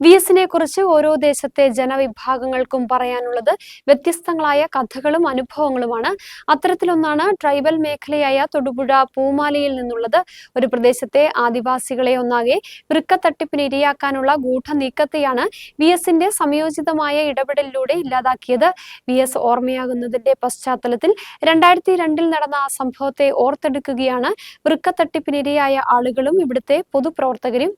V എസിനെ കുറിച്ച് ഓരോ ദേശത്തെ ജനവിഭാഗങ്ങൾക്കും പറയാനുള്ളത് വ്യത്യസ്തങ്ങളായ കഥകളും അനുഭവങ്ങളുമാണ്. അത്തരത്തിലൊന്നാണ് ട്രൈബൽ മേഖലയായ തൊടുപുഴ പൂമാലയിൽ നിന്നുള്ളത്. ഒരു പ്രദേശത്തെ ആദിവാസികളെ ഒന്നാകെ വൃക്കത്തട്ടിപ്പിന് ഇരയാക്കാനുള്ള ഗൂഢനീക്കത്തെയാണ് വി എസിന്റെ സംയോജിതമായ ഇടപെടലിലൂടെ ഇല്ലാതാക്കിയത്. വി എസ് ഓർമ്മയാകുന്നതിന്റെ പശ്ചാത്തലത്തിൽ രണ്ടായിരത്തി രണ്ടിൽ നടന്ന ആ സംഭവത്തെ ഓർത്തെടുക്കുകയാണ് വൃക്കത്തട്ടിപ്പിനിരയായ ആളുകളും ഇവിടുത്തെ പൊതുപ്രവർത്തകരും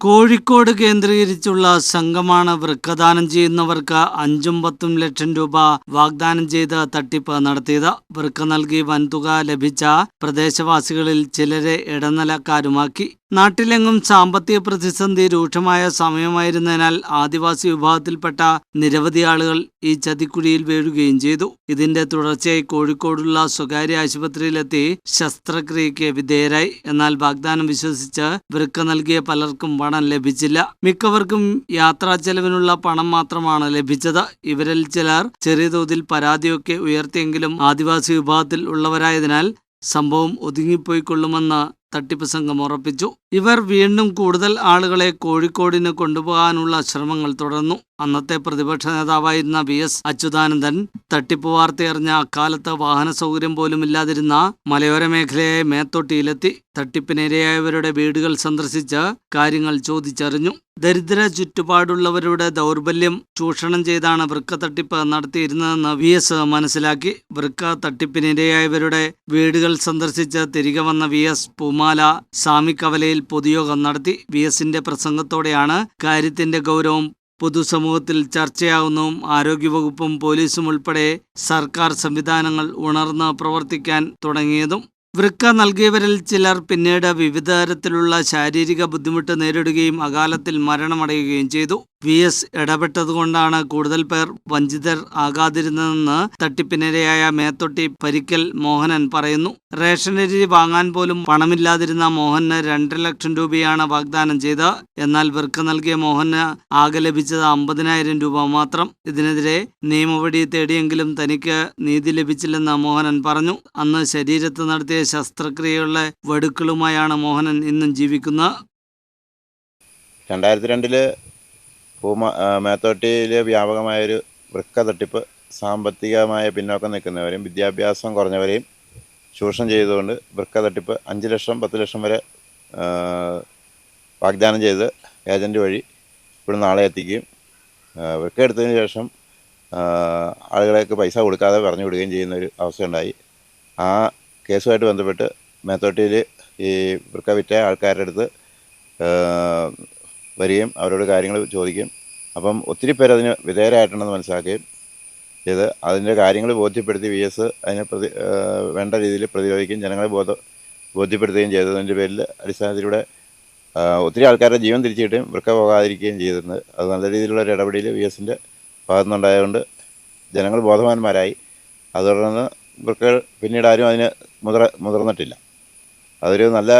കോഴിക്കോട് കേന്ദ്രീകരിച്ചുള്ള സംഘമാണ് വൃക്കദാനം ചെയ്യുന്നവർക്ക് അഞ്ചും പത്തും ലക്ഷം രൂപ വാഗ്ദാനം ചെയ്ത് തട്ടിപ്പ് നടത്തിയത്. വൃക്ക നൽകി വൻതുക ലഭിച്ച പ്രദേശവാസികളിൽ ചിലരെ ഇടനിലക്കാരുമാക്കി. നാട്ടിലെങ്ങും സാമ്പത്തിക പ്രതിസന്ധി രൂക്ഷമായ സമയമായിരുന്നതിനാൽ ആദിവാസി വിഭാഗത്തിൽപ്പെട്ട നിരവധി ആളുകൾ ഈ ചതിക്കുഴിയിൽ വീഴുകയും ചെയ്തു. ഇതിന്റെ തുടർച്ചയായി കോഴിക്കോടുള്ള സ്വകാര്യ ആശുപത്രിയിലെത്തി ശസ്ത്രക്രിയയ്ക്ക് വിധേയരായി. എന്നാൽ വാഗ്ദാനം വിശ്വസിച്ച് വൃക്ക നൽകിയ പലർക്കും പണം ലഭിച്ചില്ല. മിക്കവർക്കും യാത്രാ ചെലവിനുള്ള പണം മാത്രമാണ് ലഭിച്ചത്. ഇവരിൽ ചിലർ ചെറിയ തോതിൽ പരാതിയൊക്കെ ഉയർത്തിയെങ്കിലും ആദിവാസി വിഭാഗത്തിൽ ഉള്ളവരായതിനാൽ സംഭവം ഒതുങ്ങിപ്പോയിക്കൊള്ളുമെന്ന് തട്ടിപ്പ് സംഘം ഉറപ്പിച്ചു ഇവർ വീണ്ടും കൂടുതൽ ആളുകളെ കോഴിക്കോടിന് കൊണ്ടുപോകാനുള്ള ശ്രമങ്ങൾ തുടർന്നു. അന്നത്തെ പ്രതിപക്ഷ നേതാവായിരുന്ന വി എസ് അച്യുതാനന്ദൻ തട്ടിപ്പ് വാർത്തയറിഞ്ഞ അക്കാലത്ത് വാഹന സൗകര്യം പോലും ഇല്ലാതിരുന്ന മലയോര മേഖലയായ മേത്തൊട്ടിയിലെത്തി. തട്ടിപ്പിനിരയായവരുടെ വീടുകൾ സന്ദർശിച്ച് കാര്യങ്ങൾ ചോദിച്ചറിഞ്ഞു. ദരിദ്ര ചുറ്റുപാടുള്ളവരുടെ ദൗർബല്യം ചൂഷണം ചെയ്താണ് വൃക്ക തട്ടിപ്പ് നടത്തിയിരുന്നതെന്ന് വി എസ് മനസ്സിലാക്കി. വൃക്ക തട്ടിപ്പിനിരയായവരുടെ വീടുകൾ സന്ദർശിച്ച് തിരികെ വന്ന വി എസ് പൂമാല സാമി കവലയിൽ പൊതുയോഗം നടത്തി വി എസിന്റെ പ്രസംഗത്തോടെയാണ് കാര്യത്തിന്റെ ഗൗരവം പൊതുസമൂഹത്തിൽ ചർച്ചയാകുന്നതും ആരോഗ്യവകുപ്പും പോലീസും ഉൾപ്പെടെ സർക്കാർ സംവിധാനങ്ങൾ ഉണർന്ന് പ്രവർത്തിക്കാൻ തുടങ്ങിയതും. വൃക്ക നൽകിയവരിൽ ചിലർ പിന്നീട് വിവിധ തരത്തിലുള്ള ശാരീരിക ബുദ്ധിമുട്ട് നേരിടുകയും അകാലത്തിൽ മരണമടയുകയും ചെയ്തു. വി എസ് ഇടപെട്ടതുകൊണ്ടാണ് കൂടുതൽ പേർ വഞ്ചിതർ ആകാതിരുന്നതെന്ന് തട്ടിപ്പിനിരയായ മേത്തൊട്ടി പരിക്കൽ മോഹനൻ പറയുന്നു. റേഷനരി വാങ്ങാൻ പോലും പണമില്ലാതിരുന്ന മോഹന് രണ്ടര ലക്ഷം രൂപയാണ് വാഗ്ദാനം ചെയ്ത്. എന്നാൽ വൃക്ക നൽകിയ മോഹന് ആകെ ലഭിച്ചത് അമ്പതിനായിരം രൂപ മാത്രം. ഇതിനെതിരെ നിയമവടി തേടിയെങ്കിലും തനിക്ക് നീതി ലഭിച്ചില്ലെന്ന് മോഹനൻ പറഞ്ഞു. അന്ന് ശരീരത്ത് നടത്തിയ ശസ്ത്രക്രിയകളുടെ വടുക്കളുമായാണ് മോഹനൻ ഇന്നും ജീവിക്കുന്നത്. രണ്ടായിരത്തി രണ്ടിൽ പൂമ മേത്തോട്ടിയിലെ വ്യാപകമായൊരു വൃക്ക തട്ടിപ്പ് സാമ്പത്തികമായ പിന്നോക്കം നിൽക്കുന്നവരെയും വിദ്യാഭ്യാസം കുറഞ്ഞവരെയും ചൂഷണം ചെയ്തുകൊണ്ട് വൃക്ക തട്ടിപ്പ് അഞ്ച് ലക്ഷം പത്ത് ലക്ഷം വരെ വാഗ്ദാനം ചെയ്ത് ഏജന്റ് വഴി ഇവിടെ നാളെ എത്തിക്കുകയും വൃക്ക എടുത്തതിന് ശേഷം ആളുകളേക്ക് പൈസ കൊടുക്കാതെ പറഞ്ഞു വിടുകയും ചെയ്യുന്ന ഒരു അവസ്ഥയുണ്ടായി. ആ കേസുമായിട്ട് ബന്ധപ്പെട്ട് മേത്തോട്ടിയിൽ ഈ വൃക്ക വിറ്റ ആൾക്കാരുടെ അടുത്ത് വരികയും അവരോട് കാര്യങ്ങൾ ചോദിക്കും അപ്പം ഒത്തിരി പേര് അതിന് വിധേയരായിട്ടുണ്ടെന്ന് മനസ്സിലാക്കുകയും ചെയ്ത് അതിന്റെ കാര്യങ്ങൾ ബോധ്യപ്പെടുത്തി വി എസ് അതിനെ പ്രതി വേണ്ട രീതിയിൽ പ്രതിരോധിക്കുകയും ജനങ്ങളെ ബോധ ബോധ്യപ്പെടുത്തുകയും ചെയ്തതിന്റെ പേരിൽ അടിസ്ഥാനത്തിലൂടെ ഒത്തിരി ആൾക്കാരുടെ ജീവൻ തിരിച്ചു കിട്ടുകയും വൃക്ക പോകാതിരിക്കുകയും ചെയ്തിട്ടുണ്ട് അത് നല്ല രീതിയിലുള്ള ഒരു ഇടപെടൽ വി എസിന്റെ ഭാഗത്തുനിന്നുണ്ടായതുകൊണ്ട് ജനങ്ങൾ ബോധവാന്മാരായി. അത് വൃക്കകൾ പിന്നീട് ആരും അതിന് മുതിർ മുതിർന്നിട്ടില്ല. അതൊരു നല്ല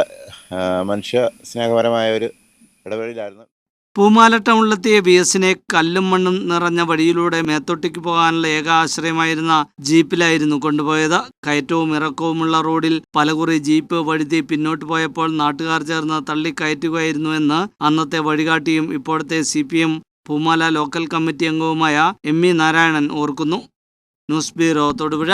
മനുഷ്യ സ്നേഹപരമായ ഒരു ഇടപെടലായിരുന്നു പൂമാല ടൗണിലെത്തിയ ബി എസിനെ കല്ലും മണ്ണും നിറഞ്ഞ വഴിയിലൂടെ മേത്തൊട്ടിക്ക് പോകാനുള്ള ഏക ആശ്രയമായിരുന്ന ജീപ്പിലായിരുന്നു കൊണ്ടുപോയത്. കയറ്റവും ഇറക്കവുമുള്ള റോഡിൽ പലകുറി ജീപ്പ് വഴുതി പിന്നോട്ട് പോയപ്പോൾ നാട്ടുകാർ ചേർന്ന് തള്ളിക്കയറ്റുകയായിരുന്നുവെന്ന് അന്നത്തെ വഴികാട്ടിയും ഇപ്പോഴത്തെ C P M Poomala local committee അംഗവുമായ എം ഇ നാരായണൻ ഓർക്കുന്നു. News bureau Thodupuzha.